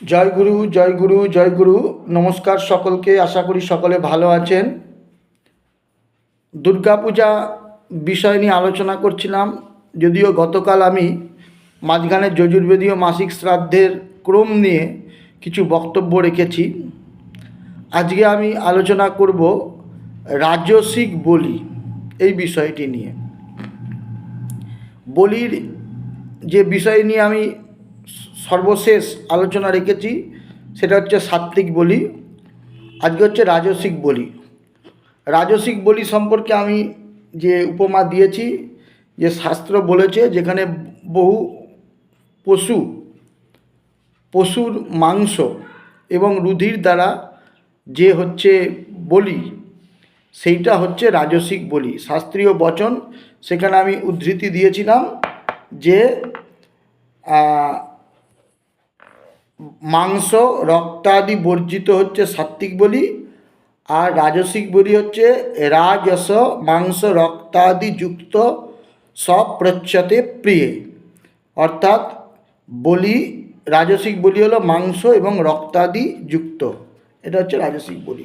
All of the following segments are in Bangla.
জয় গুরু জয় গুরু জয় গুরু। নমস্কার সকলকে, আশা করি সকলে ভালো আছেন। দুর্গাপূজা বিষয় নিয়ে আলোচনা করছিলাম, যদিও গতকাল আমি মাঝখানে যজুর্বেদীয় মাসিক শ্রাদ্ধের ক্রম নিয়ে কিছু বক্তব্য রেখেছি। আজকে আমি আলোচনা করব রাজসিক বলি এই বিষয়টি নিয়ে। বলির যে বিষয় নিয়ে আমি সর্বশেষ আলোচনা রেখেছি, সেটা হচ্ছে সাত্ত্বিক বলি, আজকে হচ্ছে রাজসিক বলি। রাজসিক বলি সম্পর্কে আমি যে উপমা দিয়েছি, যে শাস্ত্র বলেছে, যেখানে বহু পশু, পশুর মাংস এবং রুধির দ্বারা যে হচ্ছে বলি, সেইটা হচ্ছে রাজসিক বলি। শাস্ত্রীয় বচন, সেখানে আমি উদ্ধৃতি দিয়েছিলাম যে মাংস, রক্তাদি বর্জিত হচ্ছে সাত্ত্বিক বলি আর রাজসিক বলি হচ্ছে রাজস, মাংস, রক্তাদি যুক্ত সব সপ্রচ্ছতে প্রিয়ে। অর্থাৎ বলি, রাজসিক বলি হলো মাংস এবং রক্তাদি যুক্ত। এটা হচ্ছে রাজসিক বলি।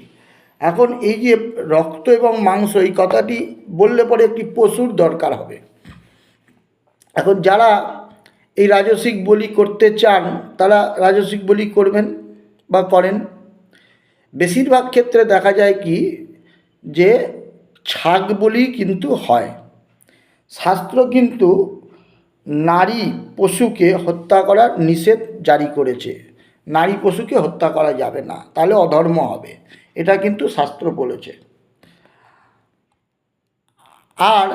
এখন এই যে রক্ত এবং মাংস, এই কথাটি বললে পরে একটি পশুর দরকার হবে। এখন যারা এই রাজসিক বলি করতে চান, তারা রাজসিক বলি করবেন বা করেন। বেশিরভাগ ক্ষেত্রে দেখা যায় কি যে ছাগ বলি কিন্তু হয়। শাস্ত্র কিন্তু নারী পশুকে হত্যা করার নিষেধ জারি করেছে। নারী পশুকে হত্যা করা যাবে না, তাহলে অধর্ম হবে। এটা কিন্তু শাস্ত্র বলেছে। আর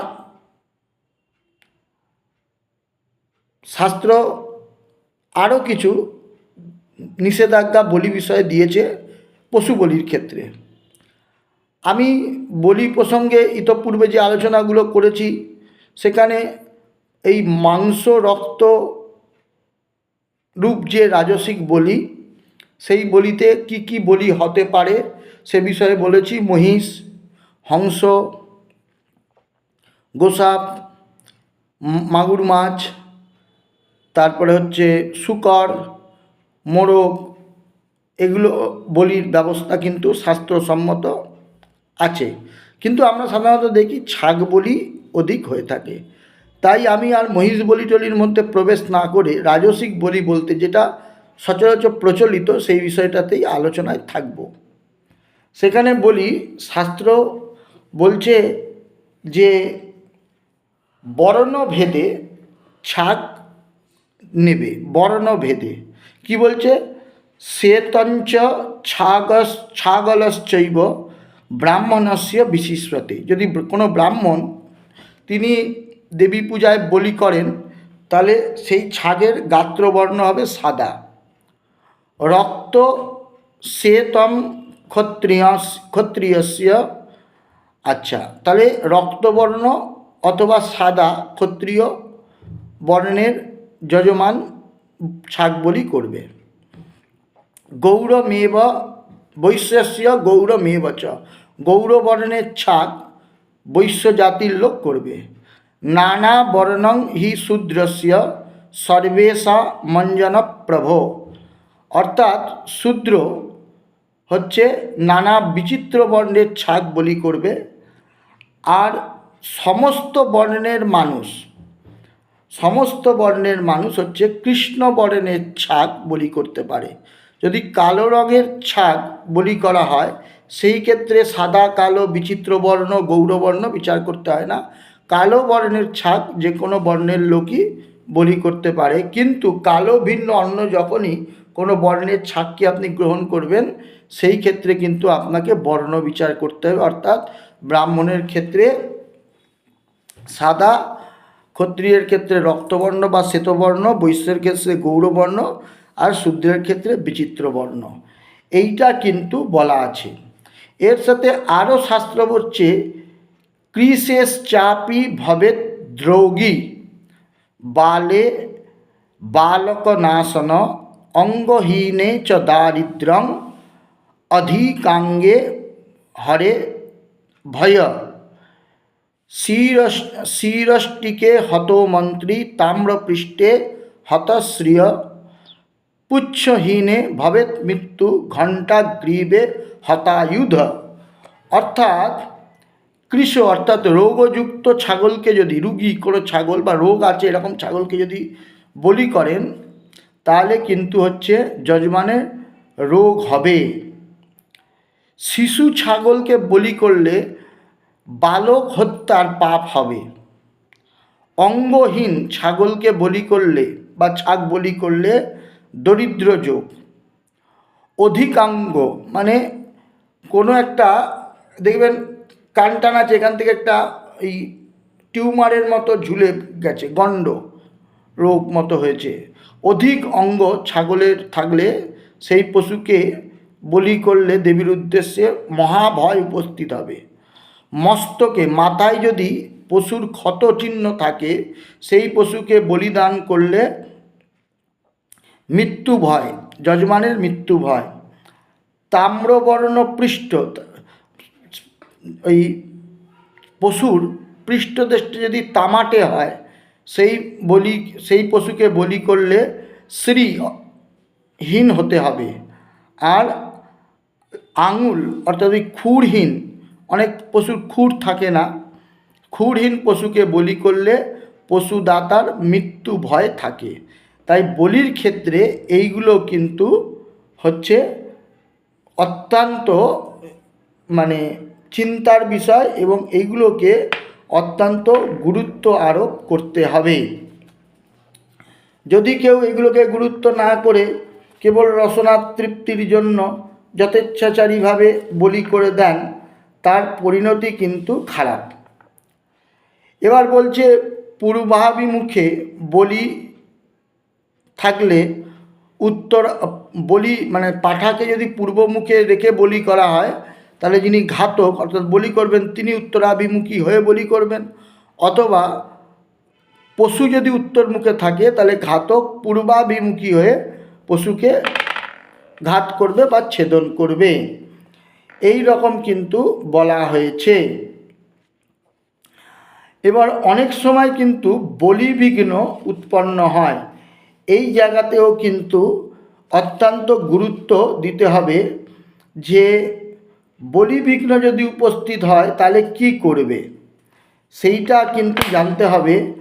শাস্ত্র আরও কিছু নিষেধাজ্ঞা বলি বিষয়ে দিয়েছে পশু বলির ক্ষেত্রে। আমি বলি প্রসঙ্গে ইতপূর্বে যে আলোচনাগুলো করেছি, সেখানে এই মাংস, রক্ত রূপ যে রাজসিক বলি, সেই বলিতে কি কি বলি হতে পারে সে বিষয়ে বলেছি মহিষ, হংস, গোসাপ মাগুর মাছ তারপরে হচ্ছে শুকর, মোরগ, এগুলো বলির ব্যবস্থা কিন্তু শাস্ত্রসম্মত আছে। কিন্তু আমরা সাধারণত দেখি ছাগ বলি অধিক হয়ে থাকে। তাই আমি আর মহিষ বলি টলির মধ্যে প্রবেশ না করে রাজসিক বলি বলতে যেটা সচরাচর প্রচলিত সেই বিষয়টাতেই আলোচনায় থাকব। সেখানে বলি, শাস্ত্র বলছে যে বর্ণভেদে ছাগ নেবে বর্ণভেদে কি বলছে? শ্বেতঞ্চ ছাগস, ছাগলশ্চৈব ব্রাহ্মণস্য বিশিষ্টতে যদি কোনো ব্রাহ্মণ তিনি দেবী পূজায় বলি করেন, তাহলে সেই ছাগের গাত্রবর্ণ হবে সাদা। রক্ত শ্বেতম ক্ষত্রিয় ক্ষত্রিয়স্য আচ্ছা তাহলে রক্তবর্ণ অথবা সাদা ক্ষত্রিয় বর্ণের যজমান ছাগ বলি করবে। গৌরমেব বৈশ্যস্য গৌরমেব চ গৌরবর্ণের ছাক বৈশ্য জাতির লোক করবে। নানা বর্ণং হি শূদ্রস্য সর্বেশা মঞ্জন প্রভ। অর্থাৎ শূদ্র হচ্ছে নানা বিচিত্র বর্ণের ছাক বলি করবে। আর সমস্ত বর্ণের মানুষ সমস্ত বর্ণের মানুষ হচ্ছে কৃষ্ণ বর্ণের ছাগ বলি করতে পারে। যদি কালো রঙের ছাগ বলি করা হয়, সেই ক্ষেত্রে সাদা, কালো, বিচিত্র বর্ণ গৌরবর্ণ বিচার করতে হয় না। কালো বর্ণের ছাগ যে কোনো বর্ণের লোকই বলি করতে পারে। কিন্তু কালো ভিন্ন অন্য যখনই কোনো বর্ণের ছাগকে আপনি গ্রহণ করবেন, সেই ক্ষেত্রে কিন্তু আপনাকে বর্ণ বিচার করতে হবে। অর্থাৎ ব্রাহ্মণের ক্ষেত্রে সাদা ক্ষত্রিয়ের ক্ষেত্রে রক্তবর্ণ বা শ্বেতবর্ণ, বৈশ্যের ক্ষেত্রে গৌরবর্ণ আর শূদ্রের ক্ষেত্রে বিচিত্রবর্ণ। এইটা কিন্তু বলা আছে। এর সাথে আরও শাস্ত্র বলছে, ক্রিসেস চাপি ভবে দ্রৌগী, বালে বালকনাশন, অঙ্গহীনে চ দারিদ্র্যং অধিকাঙ্গে হরে ভয়। শিরস শিরষ্টিকে হতো মন্ত্রী তাম্রপৃষ্ঠে হতশ্রিয় পুচ্ছহীনে ভবেত মৃত্যু ঘণ্টা গ্রীবে হতায়ুধ অর্থাৎ কৃষ অর্থাৎ রোগযুক্ত ছাগলকে যদি রুগী কোনো ছাগল বা রোগ আছে, এরকম ছাগলকে যদি বলি করেন, তাহলে কিন্তু হচ্ছে যজমানের রোগ হবে। শিশু ছাগলকে বলি করলে বালক হত্যার পাপ হবে। অঙ্গহীন ছাগলকে বলি করলে বা ছাগ বলি করলে দরিদ্র যোগ। অধিকাঙ্গ মানে কোনো একটা, দেখবেন কানটান আছে, এখান থেকে একটা এই টিউমারের মতো ঝুলে গেছে, গণ্ড রোগ মতো হয়েছে। অধিক অঙ্গ ছাগলের থাকলে সেই পশুকে বলি করলে দেবীর উদ্দেশ্যে মহাভয় উপস্থিত হবে। মস্তকে মাথায় যদি পশুর ক্ষত চিহ্ন থাকে, সেই পশুকে বলিদান করলে মৃত্যু ভয়, যজমানের মৃত্যু ভয়। তাম্রবর্ণ পৃষ্ঠ ওই পশুর পৃষ্ঠদেশটা যদি তামাটে হয়, সেই বলি, সেই পশুকে বলি করলে শ্রী হীন হতে হবে। আর আঙুল, অর্থাৎ ওই খুরহীন অনেক পশুর খুর থাকে না। খুরহীন পশুকে বলি করলে পশুদাতার মৃত্যু ভয় থাকে। তাই বলির ক্ষেত্রে এইগুলো কিন্তু হচ্ছে অত্যন্ত মানে চিন্তার বিষয় এবং এইগুলোকে অত্যন্ত গুরুত্ব আরোপ করতে হবে। যদি কেউ এগুলোকে গুরুত্ব না করে কেবল রসনা তৃপ্তির জন্য যথেচ্ছাচারীভাবে বলি করে দেন তার পরিণতি কিন্তু খারাপ। এবার বলছে, পূর্বাভিমুখে বলি থাকলে উত্তর, বলি মানে পাঠাকে যদি পূর্বমুখে রেখে বলি করা হয়, তাহলে যিনি ঘাতক, অর্থাৎ বলি করবেন, তিনি উত্তরাভিমুখী হয়ে বলি করবেন। অথবা পশু যদি উত্তরমুখে থাকে, তাহলে ঘাতক পূর্বাভিমুখী হয়ে পশুকে ঘাত করবে বা ছেদন করবে। এই রকম কিন্তু বলা হয়েছে। এবার অনেক সময় কিন্তু বলিবিঘ্ন উৎপন্ন হয়। এই জায়গাতেও কিন্তু অত্যন্ত গুরুত্ব দিতে হবে যে, বলিবিঘ্ন যদি উপস্থিত হয় তাহলে কি করবে? সেইটা কিন্তু জানতে হবে।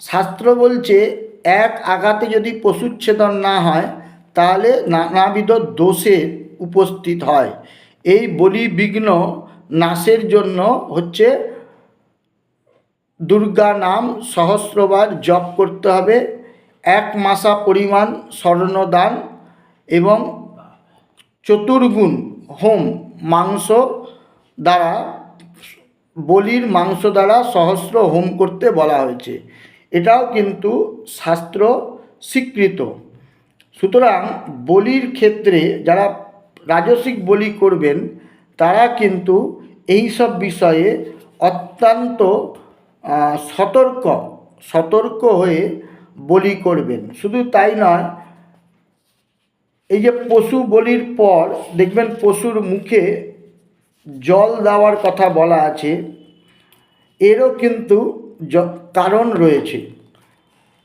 শাস্ত্র বলছে, এক আঘাতে যদি পশুচ্ছেদন না হয়, তাহলে নানাবিধ দোষে উপস্থিত হয়। এই বলি বিঘ্ন নাশের জন্য হচ্ছে দুর্গা নাম সহস্রবার জপ করতে হবে, এক মাসা পরিমাণ স্বর্ণদান এবং চতুর্গুণ হোম মাংস দ্বারা, বলির মাংস দ্বারা সহস্র হোম করতে বলা হয়েছে। এটাও কিন্তু শাস্ত্র স্বীকৃত। সুতরাং বলির ক্ষেত্রে যারা রাজসিক বলি করবেন, তারা কিন্তু এই সব বিষয়ে অত্যন্ত সতর্ক সতর্ক হয়ে বলি করবেন। শুধু তাই নয়, এই যে পশু বলির পর দেখবেন পশুর মুখে জল দেওয়ার কথা বলা আছে, এরও কিন্তু কারণ রয়েছে।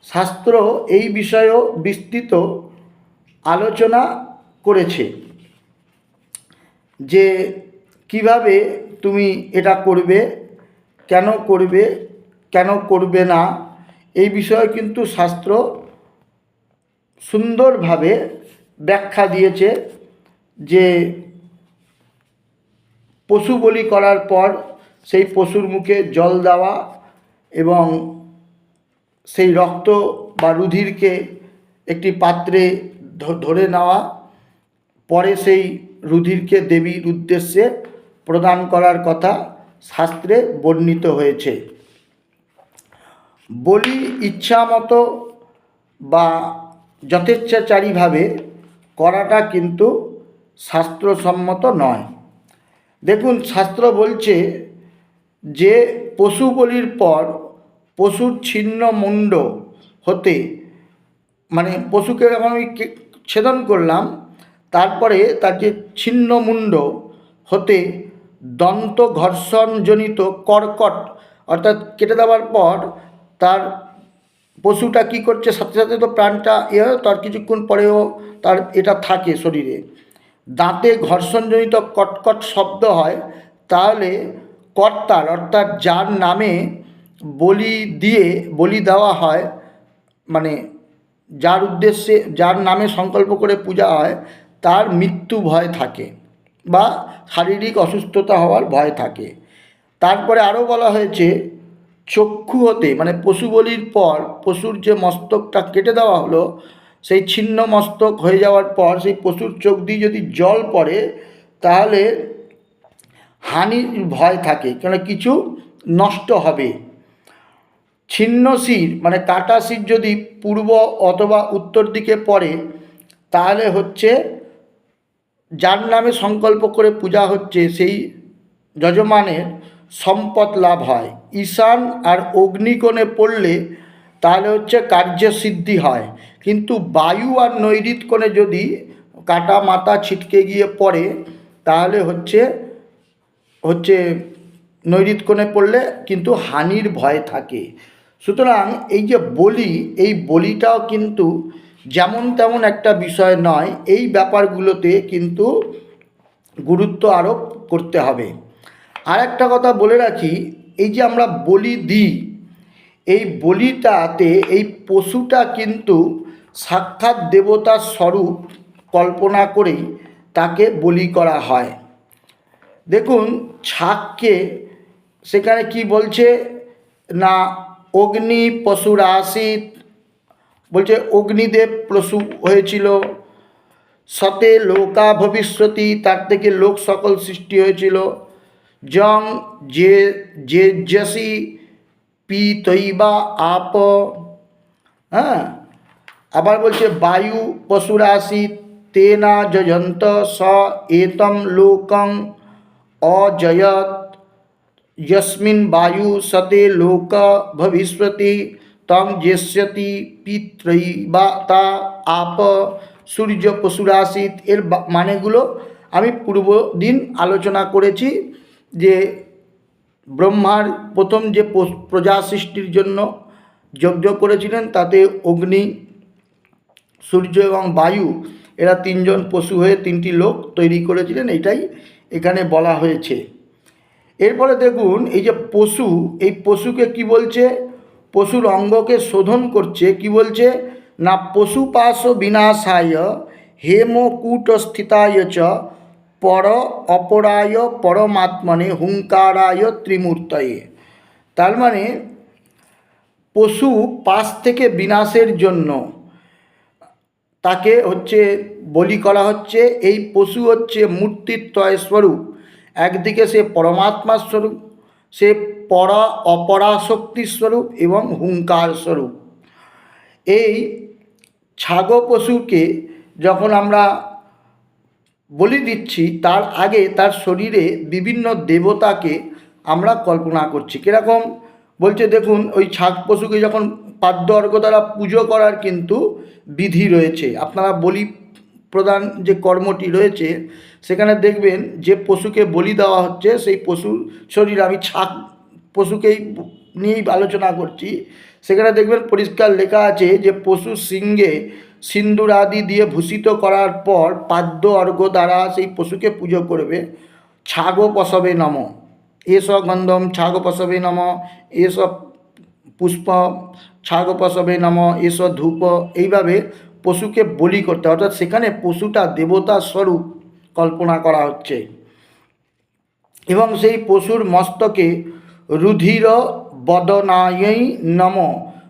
শাস্ত্র এই বিষয়েও বিস্তৃত আলোচনা করেছে। যে কীভাবে তুমি এটা করবে, কেন করবে কেন করবে না, এই বিষয়ে কিন্তু শাস্ত্র সুন্দরভাবে ব্যাখ্যা দিয়েছে যে পশু বলি করার পর সেই পশুর মুখে জল দেওয়া এবং সেই রক্ত বা রুধিরকে একটি পাত্রে ধরে নেওয়া, পরে সেই রুধিরকে দেবীর উদ্দেশ্যে প্রদান করার কথা শাস্ত্রে বর্ণিত হয়েছে। বলি ইচ্ছা মতো বা যথেচ্ছাচারীভাবে করাটা কিন্তু শাস্ত্রসম্মত নয়। দেখুন, শাস্ত্র বলছে যে পশু বলির পর পশুর ছিন্ন মুন্ড হতে মানে পশুকে যখন আমি ছেদন করলাম তারপরে তার যে ছিন্ন মুন্ড হতে দন্ত ঘর্ষণজনিত কর্কট অর্থাৎ কেটে দেওয়ার পর তার পশুটা কি করছে সাথে সাথে তো প্রাণটা ইয়ে হয়, তার কিছুক্ষণ পরেও তার এটা থাকে শরীরে। দাঁতে ঘর্ষণজনিত কটকট শব্দ হয় তাহলে কর্তার অর্থাৎ যার নামে বলি দিয়ে বলি দেওয়া হয় মানে যার উদ্দেশ্যে যার নামে সংকল্প করে পূজা হয় তার মৃত্যু ভয় থাকে বা শারীরিক অসুস্থতা হওয়ার ভয় থাকে। তারপরে আরও বলা হয়েছে, চক্ষু হতে মানে পশু বলির পর পশুর যে মস্তকটা কেটে দেওয়া হলো, সেই ছিন্ন মস্তক হয়ে যাওয়ার পর সেই পশুর চোখ দিয়ে যদি জল পড়ে, তাহলে হানির ভয় থাকে কেন কিছু নষ্ট হবে। ছিন্ন শির মানে কাটা শির যদি পূর্ব অথবা উত্তর দিকে পড়ে, তাহলে হচ্ছে যার নামে সংকল্প করে পূজা হচ্ছে, সেই যজমানের সম্পদ লাভ হয়। ঈশান আর অগ্নিকোণে পড়লে তাহলে হচ্ছে কার্যসিদ্ধি হয়। কিন্তু বায়ু আর নৈরিত কোণে যদি কাটা মাথা ছিটকে গিয়ে পড়ে, তাহলে হচ্ছে হচ্ছে নৈরিত কোণে পড়লে কিন্তু হানির ভয় থাকে। সুতরাং এই যে বলি, এই বলিটাও কিন্তু যেমন তেমন একটা বিষয় নয়, এই ব্যাপারগুলোতে কিন্তু গুরুত্ব আরোপ করতে হবে। আর একটা কথা বলে রাখি, এই যে আমরা বলি দিই এই বলিটাতে এই পশুটা কিন্তু সাক্ষাৎ দেবতার স্বরূপ কল্পনা করেই তাকে বলি করা হয়। দেখুন, ছাককে সেখানে কি বলছে? না, অগ্নি পশুরাশিত বলছে অগ্নিদেব পশু হয়েছিল সতে লোকা ভবিষ্যতি তার থেকে লোক সকল সৃষ্টি হয়েছিল জং যে যে যসি পি তৈবা আপ হ্যাঁ আবার বলছে বায়ু পশুরাশি তেনা যজন্ত স এতম লোকং অজয়ত यस्मिन् वायु सते लोक भविष्यति তং জেষ্যতি পিত্রৈবাতা আপ সূর্য পশুরাশিত এর বা- মানেগুলো আমি পূর্ব দিন আলোচনা করেছি যে ব্রহ্মার প্রথম যে প্রজা সৃষ্টির জন্য যজ্ঞ করেছিলেন তাতে অগ্নি, সূর্য এবং বায়ু এরা তিনজন পশু হয়ে তিনটি লোক তৈরি করেছিলেন, এটাই এখানে বলা হয়েছে। এরপরে দেখুন, এই যে পশু, এই পশুকে কি বলছে? পশুর অঙ্গকে শোধন করছে, কি বলছে? না পশুপাশ বিনাশায় হেমকূট স্থিতায় চ পর অপরায় পরমাত্মনে হুঙ্কারায় ত্রিমূর্তয়ে। তার মানে পশু পাশ থেকে বিনাশের জন্য তাকে হচ্ছে বলি করা হচ্ছে, এই পশু হচ্ছে মূর্তিত্বয় স্বরূপ। একদিকে সে পরমাত্মার স্বরূপ সে পরা অপরাশক্তি স্বরূপ এবং হুঙ্কার স্বরূপ। এই ছাগ পশুকে যখন আমরা বলি দিচ্ছি, তার আগে তার শরীরে বিভিন্ন দেবতাকে আমরা কল্পনা করছি। কীরকম? বলছে, দেখুন, ওই ছাগ পশুকে যখন পাদ্য অর্ঘ দ্বারা পুজো করার কিন্তু বিধি রয়েছে। আপনারা বলি প্রদান যে কর্মটি রয়েছে, সেখানে দেখবেন যে পশুকে বলি দেওয়া হচ্ছে, সেই পশুর শরীর আমি ছাগ পশুকেই নিয়েই আলোচনা করছি। সেখানে দেখবেন পরিষ্কার লেখা আছে যে পশু সিংহে সিন্দুর আদি দিয়ে ভূষিত করার পর পাদ্য অর্ঘ দ্বারা সেই পশুকে পুজো করবে। ছাগ পশবে নম। এস গন্ধম ছাগ পশবে নম। এস পুষ্প ছাগ পশবে নম। এস ধূপ। এইভাবে পশুকে বলি করতে। অর্থাৎ সেখানে পশুটা দেবতার স্বরূপ কল্পনা করা হচ্ছে এবং সেই পশুর মস্তকে রুধির বদনায়ই নম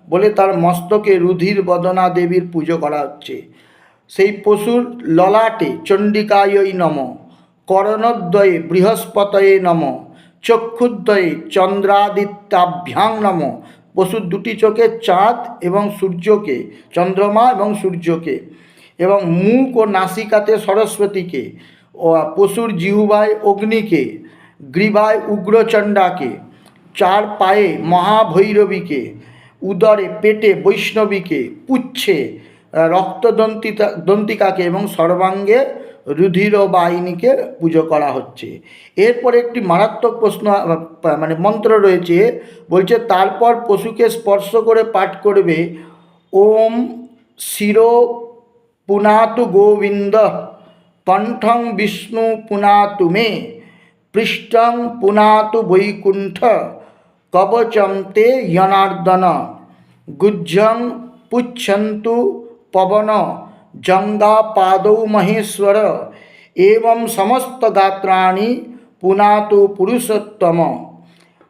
বলে তার মস্তকে রুধির বদনা দেবীর পুজো করা হচ্ছে সেই পশুর ললাটে চণ্ডিকায়ই নম, করণদ্বয়ে বৃহস্পতয়ে নম, চক্ষুদ্বয়ে চন্দ্রাদিত্যাভ্যাং নম পশুর দুটি চোখে চাঁদ এবং সূর্যকে, চন্দ্রমা এবং সূর্যকে, এবং মুখ ও নাসিকাতে সরস্বতীকে, ও পশুর জিহুবায় অগ্নিকে, গ্রীবায় উগ্রচণ্ডাকে, চার পায়ে মহাভৈরবীকে, উদরে পেটে বৈষ্ণবীকে, পুচ্ছে রক্তদন্তিতা, দন্তিকাকে এবং সর্বাঙ্গে রুধির বাহিনীকে পুজো করা হচ্ছে। এরপর একটি মারাত্মক প্রশ্ন মানে মন্ত্র রয়েছে, বলছে, তারপর পশুকে স্পর্শ করে পাঠ করবে। ওম শিরো পুনাতু গোবিন্দ, কণ্ঠং বিষ্ণু পুনাতু মে, পৃষ্ঠং পুনাতু বৈকুণ্ঠ, কবচম তে জনার্দন গুজ্জং পুচ্ছন্তু পবন। পাদৌ মহেশ্বর এবং সমস্ত গাত্রাণি পুনাতু পুরুষোত্তম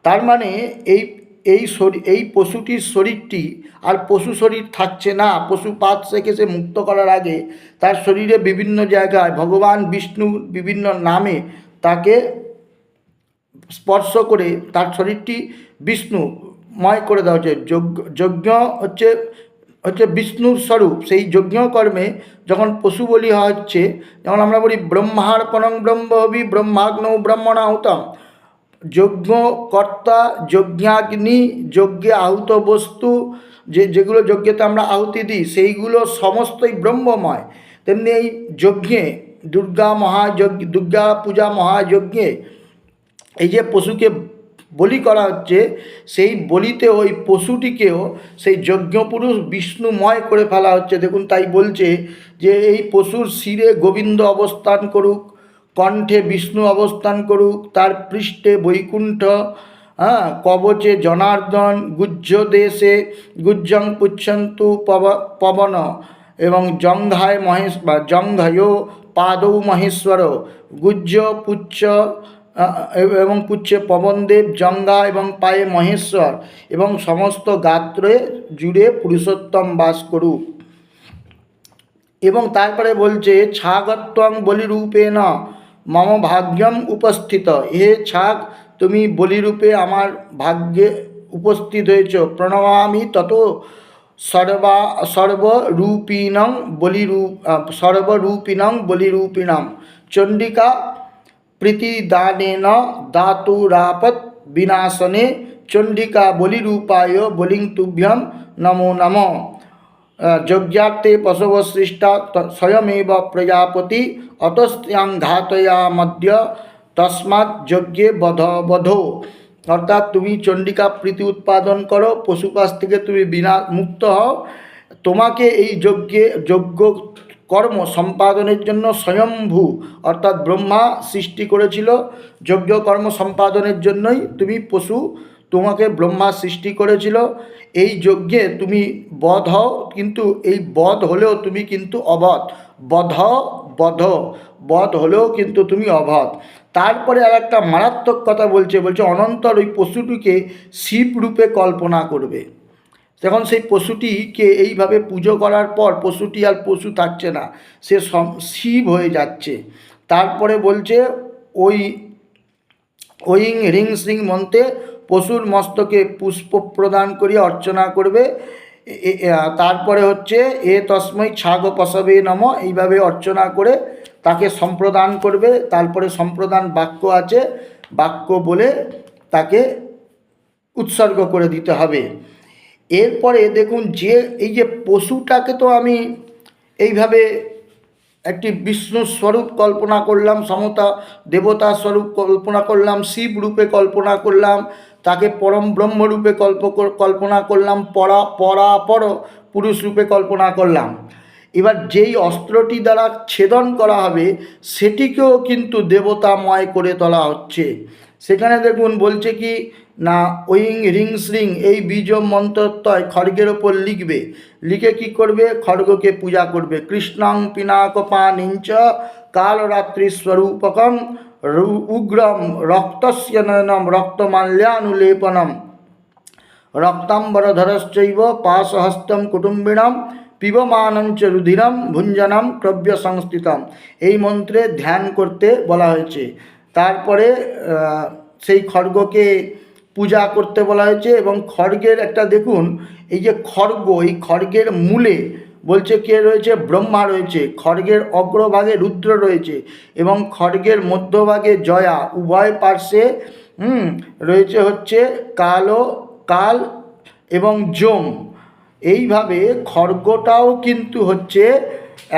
তার মানে এই এই শরীর এই পশুটির শরীরটি আর পশু শরীর থাকছে না। পশু পাত থেকে সে মুক্ত করার আগে তার শরীরে বিভিন্ন জায়গায় ভগবান বিষ্ণুর বিভিন্ন নামে তাকে স্পর্শ করে তার শরীরটি বিষ্ণুময় করে দেওয়া হচ্ছে যজ্ঞ হচ্ছে হচ্ছে বিষ্ণুর স্বরূপ, সেই যজ্ঞ কর্মে যখন পশু বলি হচ্ছে, যেমন আমরা বলি ব্রহ্মার্পণং ব্রহ্মবি ব্রহ্মাগ্নৌ ব্রহ্মণাহুতম। যজ্ঞকর্তা, যজ্ঞাগ্নি, যজ্ঞে আহুত বস্তু, যে, যেগুলো যজ্ঞেতে আমরা আহুতি দিই, সেইগুলো সমস্তই ব্রহ্মময়। তেমনি এই যজ্ঞে, দুর্গা মহাযজ্ঞ, দুর্গা পূজা মহাযজ্ঞে, এই যে পশুকে বলি করা হচ্ছে, সেই বলিতে ওই পশুটিকেও সেই যজ্ঞপুরুষ বিষ্ণুময় করে ফেলা হচ্ছে। দেখুন, তাই বলছে যে এই পশুর শিরে গোবিন্দ অবস্থান করুক, কণ্ঠে বিষ্ণু অবস্থান করুক, তার পৃষ্ঠে বৈকুণ্ঠ হ্যাঁ কবচে জনার্দন গুজ্জ দেশে গুজ্জং পুচ্ছন্তু পব, পবন, এবং জঙ্ঘায় মহেশ, বা জঙ্ঘায় পাদৌ মহেশ্বর গুজ্জ পুচ্ছ এবং পুচ্ছে পবনদেব, জঙ্গা এবং পায়ে মহেশ্বর এবং সমস্ত গাত্রে জুড়ে পুরুষোত্তম বাস করুক। এবং তারপরে বলছে ছাগত্বং বলিরূপেণ মম ভাগ্যম উপস্থিত। হে ছাগ, তুমি বলিরূপে আমার ভাগ্যে উপস্থিত হয়েছ। প্রণমামি তত সর্বা, সর্বরূপিণং বলিরূপ সর্বরূপিণং বলিরূপিণাম। চণ্ডিকা প্রীতিদানেন দাতুরাপত বিনাশনে চণ্ডিকা বলিরূপায় বলিং তুভ্যম নমো নমঃ যজ্ঞার্থে পশব সৃষ্টা ত- স্বয়মেব প্রজাপতি অতস্ত্যাং ঘাতয়া মধ্য তস্মাৎ যজ্ঞে বধ বধো অর্থাৎ তুমি চণ্ডিকা প্রীতি উৎপাদন করো পশু কাছ থেকে তুমি বিনা মুক্ত হও তোমাকে এই যজ্ঞে যজ্ঞ কর্ম সম্পাদনের জন্য স্বয়ম্ভু, অর্থাৎ ব্রহ্মা সৃষ্টি করেছিল। যজ্ঞ কর্ম সম্পাদনের জন্যই তুমি পশু, তোমাকে ব্রহ্মা সৃষ্টি করেছিল। এই যজ্ঞে তুমি বধ হও, কিন্তু এই বধ হলেও তুমি কিন্তু অবধ। বধ বধ বধ হলেও কিন্তু তুমি অবধ। তারপরে আর একটা মারাত্মক কথা বলছে বলছে অনন্তর ওই পশুটিকে শিব রূপে কল্পনা করবে। তখন সেই পশুটিকে এইভাবে পুজো করার পর পশুটি আর পশু থাকছে না, সে শিব হয়ে যাচ্ছে। তারপরে বলছে, ওই ওইং রিং সিং মন্ত্রে পশুর মস্তকে পুষ্প প্রদান করিয়া অর্চনা করবে। তারপরে হচ্ছে, এ তস্মৈ ছাগ পশবে নম, এইভাবে অর্চনা করে তাকে সম্প্রদান করবে। তারপরে সম্প্রদান বাক্য আছে, বাক্য বলে তাকে উৎসর্গ করে দিতে হবে। এরপরে দেখুন যে এই যে পশুটাকে তো আমি এইভাবে একটি বিষ্ণু স্বরূপ কল্পনা করলাম, সমতা, দেবতা স্বরূপ কল্পনা করলাম, শিব রূপে কল্পনা করলাম, তাকে পরম ব্রহ্মরূপে কল্প কল্পনা করলাম, পরা, পরাপর পুরুষ রূপে কল্পনা করলাম। এবার যেই অস্ত্রটি দ্বারা ছেদন করা হবে, সেটিকেও কিন্তু দেবতাময় করে তোলা হচ্ছে। সেখানে দেখুন বলছে কি, না ওইং রিং, শ্রিং, এই বীজ মন্ত্রত্বয় খড়গের ওপর লিখবে। লিখে কি করবে? খড়গকে পূজা করবে। কৃষ্ণং পিনাকপানিঞ্চ কালরাত্রি স্বরূপকম উগ্রম রক্তস্য নয়নম রক্তমাল্যানুলেপনম রক্তাম্বরধরশ্চৈব পাশহস্তম কুটুম্বিণম পিবমানঞ্চ রুধিরম ভুঞ্জনম ক্রব্য সংস্থিতম এই মন্ত্রে ধ্যান করতে বলা হয়েছে। তারপরে সেই খড়গকে পূজা করতে বলা হয়েছে এবং খড়গের একটা দেখুন, এই যে খড়গ, এই খড়গের মূলে বলছে কে রয়েছে? ব্রহ্মা রয়েছে, খড়গের অগ্রভাগে রুদ্র রয়েছে এবং খড়গের মধ্যভাগে জয়া, উভয় পার্শ্বে, হুম, রয়েছে হচ্ছে কালো, কাল এবং জম এইভাবে খড়গটাও কিন্তু হচ্ছে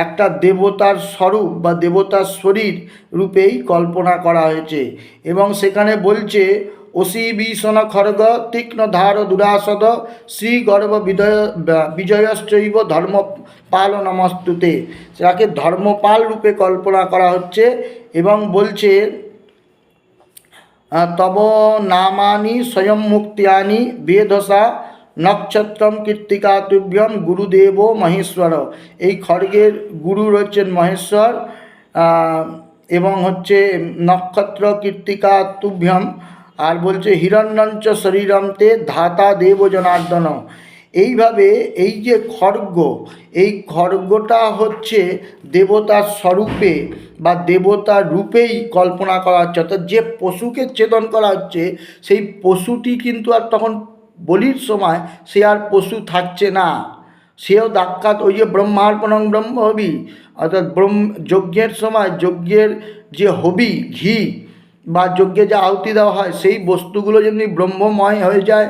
একটা দেবতার স্বরূপ বা দেবতার শরীর রূপেই কল্পনা করা হয়েছে এবং সেখানে বলছে, অসি ভীষণ খড়গ তীক্ষ্ণ ধার দুরাসদ শ্রী গর্ব বিদয়, বিজয়শ্চৈব ধর্ম পাল নমস্তুতে। যাকে ধর্মপাল রূপে কল্পনা করা হচ্ছে এবং বলছে তব নামানি স্বয়ং মুক্তিয়ানি বেদসা নক্ষত্রম কীর্তিকা তুভ্যম গুরুদেব মহেশ্বর। এই খড়গের গুরু রয়েছেন মহেশ্বর এবং হচ্ছে নক্ষত্র কীর্তিকা তুভ্যম আর বলছে হিরণ্যঞ্চ শরীরন্তে ধাতা দেব জনার্দন। এইভাবে এই যে খড়গ, এই খড়গটা হচ্ছে দেবতার স্বরূপে বা দেবতার রূপেই কল্পনা করা হচ্ছে। অর্থাৎ যে পশুকে ছেদন করা হচ্ছে, সেই পশুটি কিন্তু আর তখন বলির সময় সে আর পশু থাকছে না। সেও দাক্ষাত ওই যে ব্রহ্মার্পণং ব্রহ্ম হবি, অর্থাৎ ব্রহ্ম, যজ্ঞের সময় যজ্ঞের যে হবি, ঘি বা যজ্ঞে যে আহুতি দেওয়া হয়, সেই বস্তুগুলো যেমনি ব্রহ্মময় হয়ে যায়,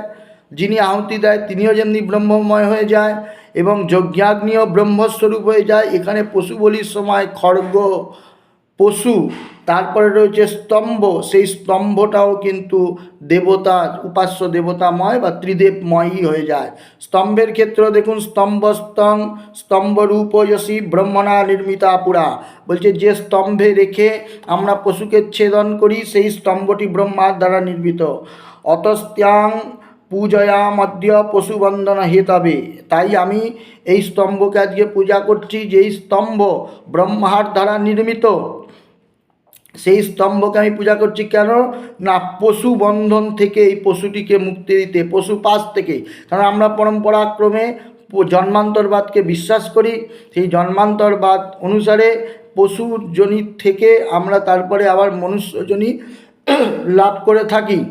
যিনি আহুতি দেয় তিনিও যেমনি ব্রহ্মময় হয়ে যায় এবং যজ্ঞাগ্নিও ব্রহ্মস্বরূপ হয়ে যায়। এখানে পশু বলির সময় খড়গ পশু, তারপরে রয়েছে স্তম্ভ, সেই স্তম্ভটাও কিন্তু দেবতা, উপাস্য দেবতাময় বা ত্রিদেবময়ই হয়ে যায়। স্তম্ভের ক্ষেত্রে দেখুন স্তম্ভ স্তং স্তম্ভরূপয়সী ব্রহ্মণা নির্মিতা পুরা। বলছে, যে স্তম্ভে রেখে আমরা পশুকে ছেদন করি, সেই স্তম্ভটি ব্রহ্মার দ্বারা নির্মিত। অতস্ত্যাং পূজয়া মধ্য পশুবন্দন হেতবে। তাই আমি এই স্তম্ভকে আজকে পূজা করছি, যেই স্তম্ভ ব্রহ্মার দ্বারা নির্মিত। সেই স্তম্ভকে আমি পূজা করছি কেন? না, পশু বন্ধন থেকে এই পশুটিকে মুক্তি দিতে, পশু পাশ থেকে। কারণ আমরা পরম্পরাক্রমে জন্মান্তরবাদকে বিশ্বাস করি। সেই জন্মান্তরবাদ অনুসারে পশুর জনির থেকে আমরা তারপরে আবার মনুষ্যজনী লাভ করে থাকি।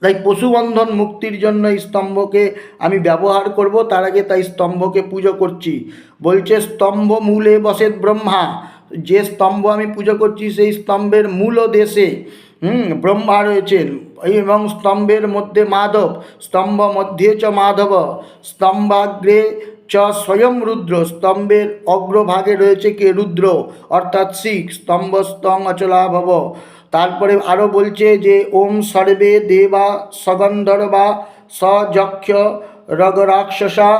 তাই পশুবন্ধন মুক্তির জন্য এই স্তম্ভকে আমি ব্যবহার করব। তার আগে তাই স্তম্ভকে পুজো করছি। বলছে, স্তম্ভ মূলে বসেত ব্রহ্মা যে স্তম্ভ আমি পুজো করছি, সেই স্তম্ভের মূল দেশে হুম, ব্রহ্মা রয়েছেন। এবং স্তম্ভের মধ্যে মাধব, স্তম্ভ মধ্যে চ মাধব, স্তম্ভাগ্রে চ স্বয়ং রুদ্র, স্তম্ভের অগ্রভাগে রয়েছে কে? রুদ্র, অর্থাৎ শিখ স্তম্ভ স্তং অচলাভব। তারপরে আরও বলছে যে, ওম সর্বে দেবা সগন্ধর্বা সযক্ষ রগরাক্ষসা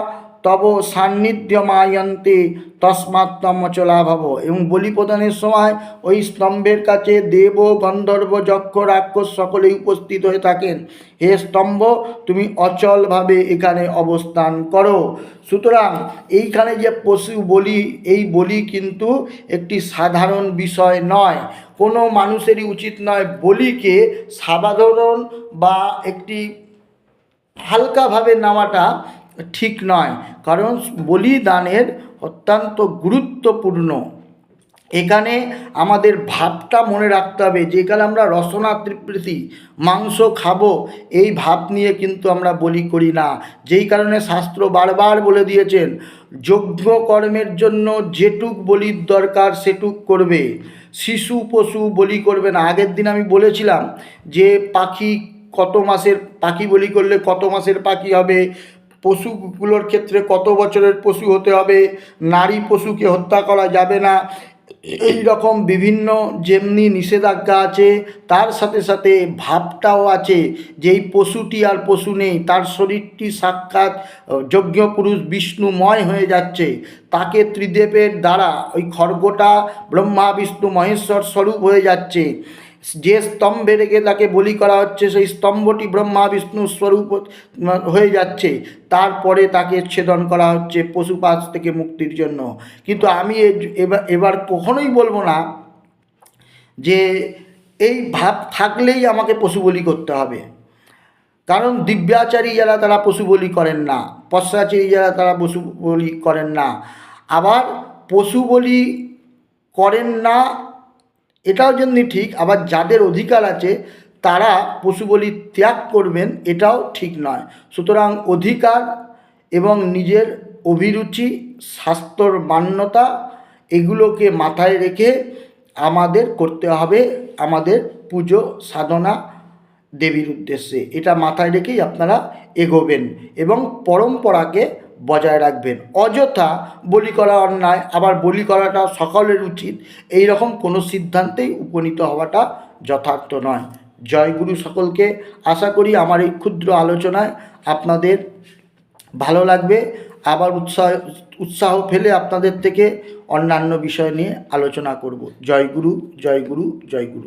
তব সান্নিধ্য মায়ন্তে তস্মাৎ তমচলাভব এবং বলি প্রদানের সময় ওই স্তম্ভের কাছে দেব, গন্ধর্ব, যক্ষ, রাক্ষস সকলেই উপস্থিত হয়ে থাকেন। হে স্তম্ভ, তুমি অচলভাবে এখানে অবস্থান করো। সুতরাং এইখানে যে পশু বলি, এই বলি কিন্তু একটি সাধারণ বিষয় নয়। কোনো মানুষেরই উচিত নয় বলিকে সাধারণ বা একটি হালকাভাবে নেওয়াটা ঠিক নয়। কারণ বলিদানের অত্যন্ত গুরুত্বপূর্ণ। এখানে আমাদের ভাবটা মনে রাখতে হবে যেখানে আমরা রসনা তৃপ্তি, মাংস খাব, এই ভাব নিয়ে কিন্তু আমরা বলি করি না। যেই কারণে শাস্ত্র বারবার বলে দিয়েছেন, যজ্ঞ কর্মের জন্য যেটুক বলির দরকার সেটুক করবে। শিশু পশু বলি করবে না। আগের দিন আমি বলেছিলাম যে, পাখি কত মাসের, পাখি বলি করলে কত মাসের পাখি হবে? পশুগুলোর ক্ষেত্রে কত বছরের পশু হতে হবে? নারী পশুকে হত্যা করা যাবে না। এই রকম বিভিন্ন যেমনি নিষেধাজ্ঞা আছে, তার সাথে সাথে ভাবটাও আছে যে এই পশুটি আর পশু নেই। তার শরীরটি সাক্ষাৎ যজ্ঞ পুরুষ বিষ্ণুময় হয়ে যাচ্ছে। তাকে ত্রিদেবের দ্বারা ওই খড়গটা ব্রহ্মা, বিষ্ণু, মহেশ্বর স্বরূপ হয়ে যাচ্ছে। যে স্তম্ভে রেখে তাকে বলি করা হচ্ছে, সেই স্তম্ভটি ব্রহ্মা, বিষ্ণু স্বরূপ হয়ে যাচ্ছে। তারপরে তাকে ছেদন করা হচ্ছে পশুপাশ থেকে মুক্তির জন্য। কিন্তু আমি এবার এবার কখনোই বলব না যে এই ভাব থাকলেই আমাকে পশু বলি করতে হবে। কারণ দিব্যাচারী যারা, তারা পশু বলি করেন না। পশ্চাচারী যারা, তারা পশু বলি করেন না। আবার পশু বলি করেন না এটাও যেমনি ঠিক, আবার যাদের অধিকার আছে, তারা পশু বলি ত্যাগ করবেন, এটাও ঠিক নয়। সুতরাং অধিকার এবং নিজের অভিরুচি, স্বাস্থ্যর মান্যতা, এগুলোকে মাথায় রেখে আমাদের করতে হবে আমাদের পুজো সাধনা দেবীর উদ্দেশ্যে। এটা মাথায় রেখেই আপনারা এগোবেন এবং পরম্পরাকে বজায় রাখবেন। অযথা বলি করা অন্যায়, আবার বলি করাটা সকলের উচিত। এই রকম কোনো সিদ্ধান্তেই উপনীত হওয়াটা যথার্থ নয়। জয় গুরু সকলকে। আশা করি আমার এই ক্ষুদ্র আলোচনায় আপনাদের ভালো লাগবে। আবার উৎসাহ উৎসাহ ফেলে আপনাদের থেকে অন্যান্য বিষয় নিয়ে আলোচনা করব। জয় গুরু জয় গুরু জয় গুরু।